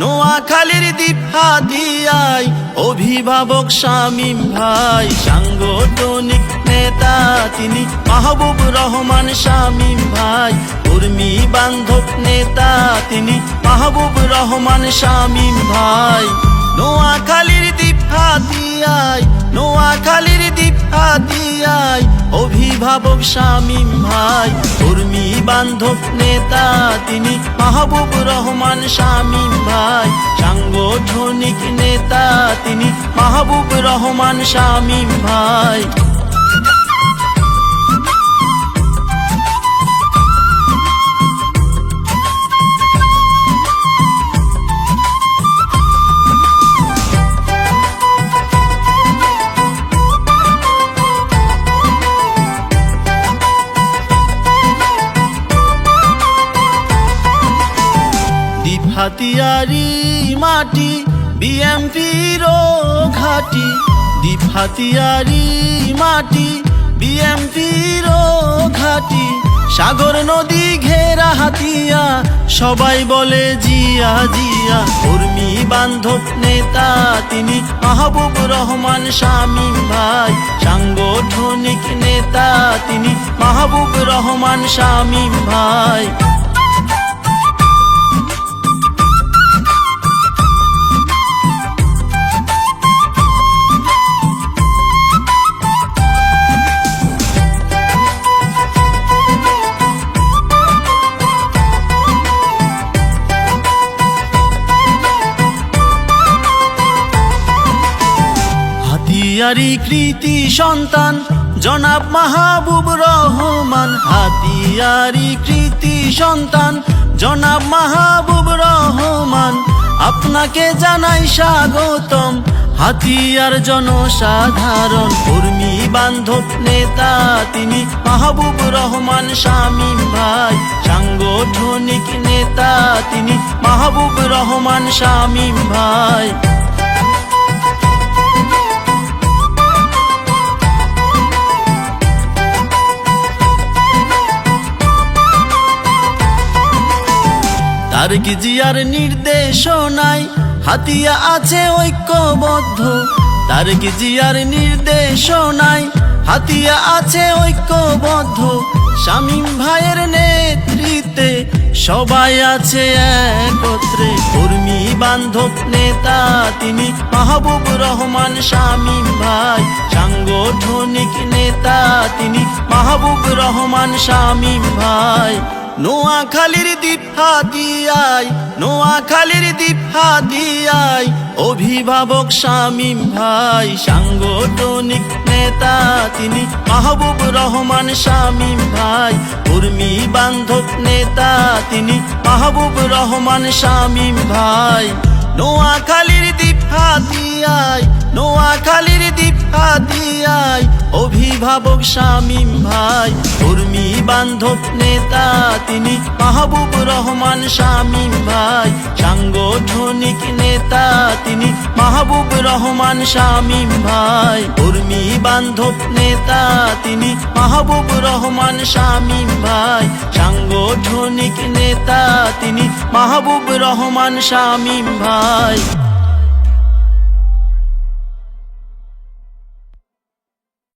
নোয়াখালীর দ্বীপ হাদিয়ায় অভিভাবক শামীম ভাই, সাংগঠনিক নেতা তিনি, মাহবুব রহমান শামীম ভাই, কর্মী বান্ধব নেতা তিনি, মাহবুব রহমান শামীম ভাই। নোয়াখালীর দ্বীপ হাদিয়ায় নোয়াখালীর দ্বীপ হাদিয়ায় অভিভাবক শামীম ভাই কর্মী বান্ধব নেতা তিনি, মাহবুব রহমান শামীম ভাই, সাংগঠনিক নেতা তিনি, মাহবুব রহমান শামীম ভাই। হাতিয়ারি মাটি বিএমপির ঘাটি। দ্বীপ হাতিয়ারি মাটি বিএমপির ঘাটি। সাগর নদী ঘেরা হাতিয়া, সবাই বলে জিয়া জিয়া। কর্মী বান্ধব নেতা, তিনি মাহবুব রহমান শামীম ভাই। সাংগঠনিক নেতা, তিনি মাহবুব রহমান শামীম ভাই। হাতিয়ারি কৃতি সন্তান, জনাব মাহবুব রহমান। হাতিয়ারি কৃতি সন্তান, জনাব মাহবুব রহমান। আপনাকে জানাই স্বাগতম, হাতিয়ার জনসাধারণ। কর্মী বান্ধব নেতা তিনি, মাহবুব রহমান শামীম ভাই। সাংগঠনিক নেতা তিনি, মাহবুব রহমান শামীম ভাই। তারিক জিয়ার নির্দেশনায় হাতিয়া আছে ঐক্যবদ্ধ? তারিক জিয়ার নির্দেশনায় হাতিয়া আছে ঐক্যবদ্ধ? শামীম ভাইয়ের নেতৃত্বে সবাই আছে একত্রে। কর্মী, বান্ধব, নেতা, তিনি মাহবুব রহমান, শামীম ভাই। সাংগঠনিক নেতা, তিনি মাহবুব রহমান, শামীম ভাই। নোয়াখালীর দ্বীপ হাদিয়ায় নোয়াখালীর দ্বীপ হাদিয়ায় অভিভাবক শামীম ভাই, সাংগঠনিক নেতা তিনি, মাহবুব রহমান শামীম ভাই, কর্মী বান্ধব নেতা তিনি, মাহবুব রহমান শামীম ভাই। নোয়াখালীর দ্বীপ হাদিয়ায় নোয়াখালীর হাদিয়ায় অভিভাবক শামীম ভাই কর্মী বান্ধব নেতা তিনি মাহবুব রহমান শামীম ভাই, সাংগঠনিক নেতা তিনি মাহবুব রহমান শামীম ভাই কর্মী বান্ধব নেতা তিনি মাহবুব রহমান শামীম ভাই, সাংগঠনিক নেতা তিনি মাহবুব রহমান শামীম ভাই।